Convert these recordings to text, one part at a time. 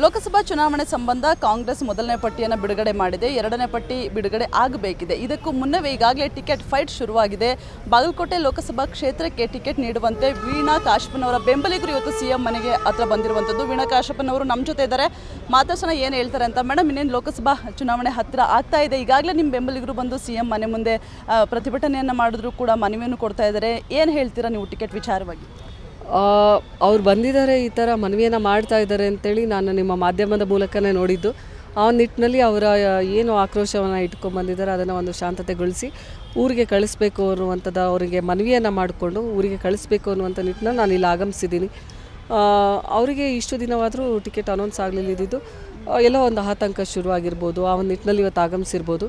ಲೋಕಸಭಾ ಚುನಾವಣೆ ಸಂಬಂಧ ಕಾಂಗ್ರೆಸ್ ಮೊದಲನೇ ಪಟ್ಟಿಯನ್ನು ಬಿಡುಗಡೆ ಮಾಡಿದೆ, ಎರಡನೇ ಪಟ್ಟಿ ಬಿಡುಗಡೆ ಆಗಬೇಕಿದೆ. ಇದಕ್ಕೂ ಮುನ್ನವೇ ಈಗಾಗಲೇ ಟಿಕೆಟ್ ಫೈಟ್ ಶುರುವಾಗಿದೆ. ಬಾಗಲಕೋಟೆ ಲೋಕಸಭಾ ಕ್ಷೇತ್ರಕ್ಕೆ ಟಿಕೆಟ್ ನೀಡುವಂತೆ ವೀಣಾ ಕಾಶಪ್ಪನವರ ಬೆಂಬಲಿಗರು ಇವತ್ತು ಸಿಎಂ ಮನೆಗೆ ಹತ್ರ ಬಂದಿರುವಂಥದ್ದು. ವೀಣಾ ಕಾಶಪ್ಪನವರು ನಮ್ಮ ಜೊತೆ ಇದ್ದಾರೆ. ಮಾತಾಡ್ಸೋಣ ಏನು ಹೇಳ್ತಾರೆ ಅಂತ. ಮೇಡಮ್, ಇನ್ನೇನು ಲೋಕಸಭಾ ಚುನಾವಣೆ ಹತ್ತಿರ ಆಗ್ತಾ ಇದೆ. ಈಗಾಗಲೇ ನಿಮ್ಮ ಬೆಂಬಲಿಗರು ಬಂದು ಸಿಎಂ ಮನೆ ಮುಂದೆ ಪ್ರತಿಭಟನೆಯನ್ನು ಮಾಡಿದ್ರು ಕೂಡ ಮನವಿಯನ್ನು ಕೊಡ್ತಾ ಇದ್ದಾರೆ. ಏನು ಹೇಳ್ತೀರಾ ನೀವು ಟಿಕೆಟ್ ವಿಚಾರವಾಗಿ? ಅವ್ರು ಬಂದಿದ್ದಾರೆ ಈ ಥರ ಮನವಿಯನ್ನು ಮಾಡ್ತಾ ಇದ್ದಾರೆ ಅಂತೇಳಿ ನಾನು ನಿಮ್ಮ ಮಾಧ್ಯಮದ ಮೂಲಕನೇ ನೋಡಿದ್ದು. ಆ ನಿಟ್ಟಿನಲ್ಲಿ ಅವರ ಏನು ಆಕ್ರೋಶವನ್ನು ಇಟ್ಕೊಂಡು ಬಂದಿದ್ದಾರೆ ಅದನ್ನು ಒಂದು ಶಾಂತತೆಗೊಳಿಸಿ ಊರಿಗೆ ಕಳಿಸ್ಬೇಕು ಅನ್ನುವಂಥದ್ದು ಅವರಿಗೆ ಮನವಿಯನ್ನು ಮಾಡಿಕೊಂಡು ಊರಿಗೆ ಕಳಿಸ್ಬೇಕು ಅನ್ನುವಂಥ ನಿಟ್ಟಿನಲ್ಲಿ ನಾನು ಇಲ್ಲಿ ಆಗಮಿಸಿದ್ದೀನಿ. ಅವರಿಗೆ ಇಷ್ಟು ದಿನವಾದರೂ ಟಿಕೆಟ್ ಅನೌನ್ಸ್ ಆಗಲಿಲ್ಲದಿದ್ದು ಎಲ್ಲೋ ಒಂದು ಆತಂಕ ಶುರುವಾಗಿರ್ಬೋದು, ಆ ಒಂದು ನಿಟ್ಟಿನಲ್ಲಿ ಇವತ್ತು ಆಗಮಿಸಿರ್ಬೋದು.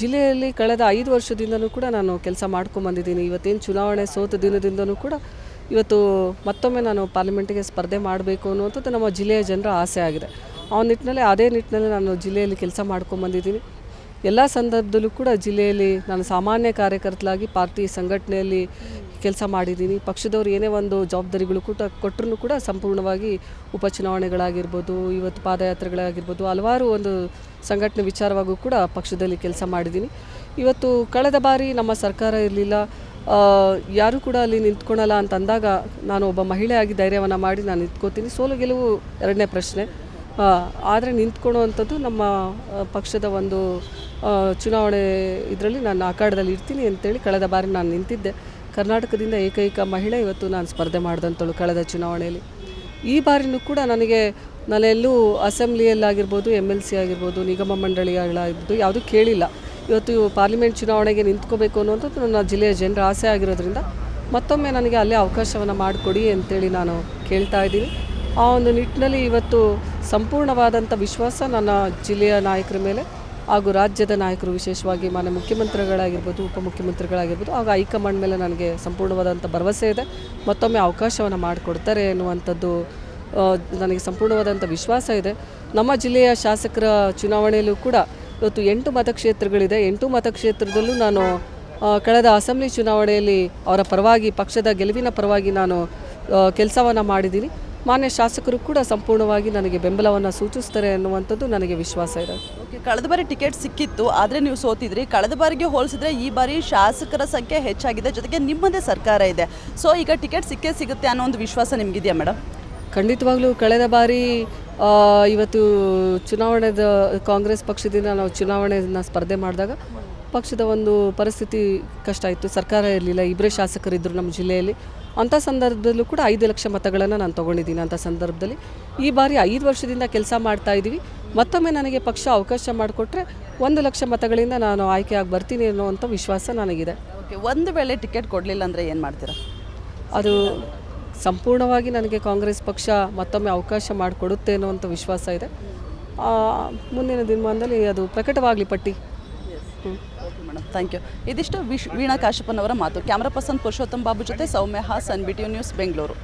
ಜಿಲ್ಲೆಯಲ್ಲಿ ಕಳೆದ ಐದು ವರ್ಷದಿಂದಲೂ ಕೂಡ ನಾನು ಕೆಲಸ ಮಾಡ್ಕೊಂಬಂದಿದ್ದೀನಿ ಇವತ್ತೇನು ಚುನಾವಣೆ ಸೋತ ದಿನದಿಂದಲೂ ಕೂಡ ಇವತ್ತು ಮತ್ತೊಮ್ಮೆ ನಾನು ಪಾರ್ಲಿಮೆಂಟಿಗೆ ಸ್ಪರ್ಧೆ ಮಾಡಬೇಕು ಅನ್ನುವಂಥದ್ದು ನಮ್ಮ ಜಿಲ್ಲೆಯ ಜನರ ಆಸೆ ಆಗಿದೆ. ಆ ನಿಟ್ಟಿನಲ್ಲಿ, ಅದೇ ನಿಟ್ಟಿನಲ್ಲಿ ನಾನು ಜಿಲ್ಲೆಯಲ್ಲಿ ಕೆಲಸ ಮಾಡ್ಕೊಂಬಂದಿದ್ದೀನಿ ಎಲ್ಲ ಸಂದರ್ಭದಲ್ಲೂ ಕೂಡ ಜಿಲ್ಲೆಯಲ್ಲಿ ನಾನು ಸಾಮಾನ್ಯ ಕಾರ್ಯಕರ್ತಲಾಗಿ ಪಾರ್ಟಿ ಸಂಘಟನೆಯಲ್ಲಿ ಕೆಲಸ ಮಾಡಿದ್ದೀನಿ. ಪಕ್ಷದವರು ಏನೇ ಒಂದು ಜವಾಬ್ದಾರಿಗಳು ಕೂಡ ಕೊಟ್ಟರು ಕೂಡ ಸಂಪೂರ್ಣವಾಗಿ ಉಪಚುನಾವಣೆಗಳಾಗಿರ್ಬೋದು, ಇವತ್ತು ಪಾದಯಾತ್ರೆಗಳಾಗಿರ್ಬೋದು, ಹಲವಾರು ಒಂದು ಸಂಘಟನೆ ವಿಚಾರವಾಗೂ ಕೂಡ ಪಕ್ಷದಲ್ಲಿ ಕೆಲಸ ಮಾಡಿದ್ದೀನಿ. ಇವತ್ತು ಕಳೆದ ಬಾರಿ ನಮ್ಮ ಸರ್ಕಾರ ಇರಲಿಲ್ಲ. ಯಾರೂ ಕೂಡ ಅಲ್ಲಿ ನಿಂತ್ಕೊಳಲ್ಲ ಅಂತ ಅಂದಾಗ ನಾನು ಒಬ್ಬ ಮಹಿಳೆಯಾಗಿ ಧೈರ್ಯವನ್ನು ಮಾಡಿ ನಾನು ನಿಂತ್ಕೋತೀನಿ. ಸೋಲು ಗೆಲುವು ಎರಡನೇ ಪ್ರಶ್ನೆ. ಆದರೆ ನಿಂತ್ಕೊಳ್ಳುವಂಥದ್ದು ನಮ್ಮ ಪಕ್ಷದ ಒಂದು ಚುನಾವಣೆ ಇದರಲ್ಲಿ ನಾನು ಅಖಾಡದಲ್ಲಿ ಇರ್ತೀನಿ ಅಂತೇಳಿ ಕಳೆದ ಬಾರಿ ನಾನು ನಿಂತಿದ್ದೆ. ಕರ್ನಾಟಕದಿಂದ ಏಕೈಕ ಮಹಿಳೆ ಇವತ್ತು ನಾನು ಸ್ಪರ್ಧೆ ಮಾಡಿದಂಥಳು ಕಳೆದ ಚುನಾವಣೆಯಲ್ಲಿ. ಈ ಬಾರಿನೂ ಕೂಡ ನನಗೆ ನಾನೆಲ್ಲೂ ಅಸೆಂಬ್ಲಿಯಲ್ಲಾಗಿರ್ಬೋದು ಎಂ ಎಲ್ ಸಿ ಆಗಿರ್ಬೋದು, ನಿಗಮ ಮಂಡಳಿಗಳಾಗಿರ್ಬೋದು ಯಾವುದೂ ಕೇಳಿಲ್ಲ. ಇವತ್ತು ಪಾರ್ಲಿಮೆಂಟ್ ಚುನಾವಣೆಗೆ ನಿಂತ್ಕೋಬೇಕು ಅನ್ನುವಂಥದ್ದು ನನ್ನ ಜಿಲ್ಲೆಯ ಜನರ ಆಸೆ ಆಗಿರೋದ್ರಿಂದ ಮತ್ತೊಮ್ಮೆ ನನಗೆ ಅಲ್ಲೇ ಅವಕಾಶವನ್ನು ಮಾಡಿಕೊಡಿ ಅಂತೇಳಿ ನಾನು ಕೇಳ್ತಾ ಇದ್ದೀನಿ. ಆ ಒಂದು ನಿಟ್ಟಿನಲ್ಲಿ ಇವತ್ತು ಸಂಪೂರ್ಣವಾದಂಥ ವಿಶ್ವಾಸ ನನ್ನ ಜಿಲ್ಲೆಯ ನಾಯಕರ ಮೇಲೆ ಹಾಗೂ ರಾಜ್ಯದ ನಾಯಕರು ವಿಶೇಷವಾಗಿ ಮಾನ್ಯ ಮುಖ್ಯಮಂತ್ರಿಗಳಾಗಿರ್ಬೋದು, ಉಪಮುಖ್ಯಮಂತ್ರಿಗಳಾಗಿರ್ಬೋದು, ಹಾಗೂ ಹೈಕಮಾಂಡ್ ಮೇಲೆ ನನಗೆ ಸಂಪೂರ್ಣವಾದಂಥ ಭರವಸೆ ಇದೆ. ಮತ್ತೊಮ್ಮೆ ಅವಕಾಶವನ್ನು ಮಾಡಿಕೊಡ್ತಾರೆ ಎನ್ನುವಂಥದ್ದು ನನಗೆ ಸಂಪೂರ್ಣವಾದಂಥ ವಿಶ್ವಾಸ ಇದೆ. ನಮ್ಮ ಜಿಲ್ಲೆಯ ಶಾಸಕರ ಚುನಾವಣೆಯಲ್ಲೂ ಕೂಡ ಇವತ್ತು ಎಂಟು ಮತಕ್ಷೇತ್ರಗಳಿದೆ. ಎಂಟು ಮತಕ್ಷೇತ್ರದಲ್ಲೂ ನಾನು ಕಳೆದ ಅಸೆಂಬ್ಲಿ ಚುನಾವಣೆಯಲ್ಲಿ ಅವರ ಪರವಾಗಿ, ಪಕ್ಷದ ಗೆಲುವಿನ ಪರವಾಗಿ ನಾನು ಕೆಲಸವನ್ನು ಮಾಡಿದ್ದೀನಿ. ಮಾನ್ಯ ಶಾಸಕರು ಕೂಡ ಸಂಪೂರ್ಣವಾಗಿ ನನಗೆ ಬೆಂಬಲವನ್ನು ಸೂಚಿಸ್ತಾರೆ ಅನ್ನುವಂಥದ್ದು ನನಗೆ ವಿಶ್ವಾಸ ಇದೆ. ಓಕೆ, ಕಳೆದ ಬಾರಿ ಟಿಕೆಟ್ ಸಿಕ್ಕಿತ್ತು, ಆದರೆ ನೀವು ಸೋತಿದ್ರಿ. ಕಳೆದ ಬಾರಿಗೆ ಹೋಲಿಸಿದ್ರೆ ಈ ಬಾರಿ ಶಾಸಕರ ಸಂಖ್ಯೆ ಹೆಚ್ಚಾಗಿದೆ. ಜೊತೆಗೆ ನಿಮ್ಮದೇ ಸರ್ಕಾರ ಇದೆ. ಸೊ, ಈಗ ಟಿಕೆಟ್ ಸಿಕ್ಕೇ ಸಿಗುತ್ತೆ ಅನ್ನೋ ಒಂದು ವಿಶ್ವಾಸ ನಿಮಗಿದೆಯಾ ಮೇಡಮ್ ಖಂಡಿತವಾಗ್ಲೂ ಕಳೆದ ಬಾರಿ ಇವತ್ತು ಚುನಾವಣೆದ ಕಾಂಗ್ರೆಸ್ ಪಕ್ಷದಿಂದ ನಾವು ಚುನಾವಣೆಯನ್ನು ಸ್ಪರ್ಧೆ ಮಾಡಿದಾಗ ಪಕ್ಷದ ಒಂದು ಪರಿಸ್ಥಿತಿ ಕಷ್ಟ ಇತ್ತು. ಸರ್ಕಾರ ಇರಲಿಲ್ಲ ಇಬ್ಬರೇ ಶಾಸಕರಿದ್ದರು ನಮ್ಮ ಜಿಲ್ಲೆಯಲ್ಲಿ. ಅಂಥ ಸಂದರ್ಭದಲ್ಲೂ ಕೂಡ ಐದು ಲಕ್ಷ ಮತಗಳನ್ನು ನಾನು ತೊಗೊಂಡಿದ್ದೀನಿ ಅಂಥ ಸಂದರ್ಭದಲ್ಲಿ. ಈ ಬಾರಿ ಐದು ವರ್ಷದಿಂದ ಕೆಲಸ ಮಾಡ್ತಾ ಇದ್ದೀವಿ. ಮತ್ತೊಮ್ಮೆ ನನಗೆ ಪಕ್ಷ ಅವಕಾಶ ಮಾಡಿಕೊಟ್ರೆ ಒಂದು ಲಕ್ಷ ಮತಗಳಿಂದ ನಾನು ಆಯ್ಕೆಯಾಗಿ ಬರ್ತೀನಿ ಅನ್ನುವಂಥ ವಿಶ್ವಾಸ ನನಗಿದೆ. ಓಕೆ ಒಂದು ವೇಳೆ ಟಿಕೆಟ್ ಕೊಡಲಿಲ್ಲ ಅಂದರೆ ಏನು ಮಾಡ್ತೀರಾ? ಅದು ಸಂಪೂರ್ಣವಾಗಿ ನನಗೆ ಕಾಂಗ್ರೆಸ್ ಪಕ್ಷ ಮತ್ತೊಮ್ಮೆ ಅವಕಾಶ ಮಾಡಿಕೊಡುತ್ತೆ ಅನ್ನುವಂಥ ವಿಶ್ವಾಸ ಇದೆ. ಮುಂದಿನ ದಿನಮಾನದಲ್ಲಿ ಅದು ಪ್ರಕಟವಾಗಲಿ ಪಟ್ಟಿ. ಹ್ಞೂ ಮೇಡಮ್ ಥ್ಯಾಂಕ್ ಯು ಇದಿಷ್ಟು ವಿಶ್ ವೀಣಾ ಕಾಶಪ್ಪನವರ ಮಾತು. ಕ್ಯಾಮ್ರಾ ಪರ್ಸನ್ ಪುರುಷೋತ್ತಮ್ ಬಾಬು ಜೊತೆ Soumya Hassan B T news Bengaluru.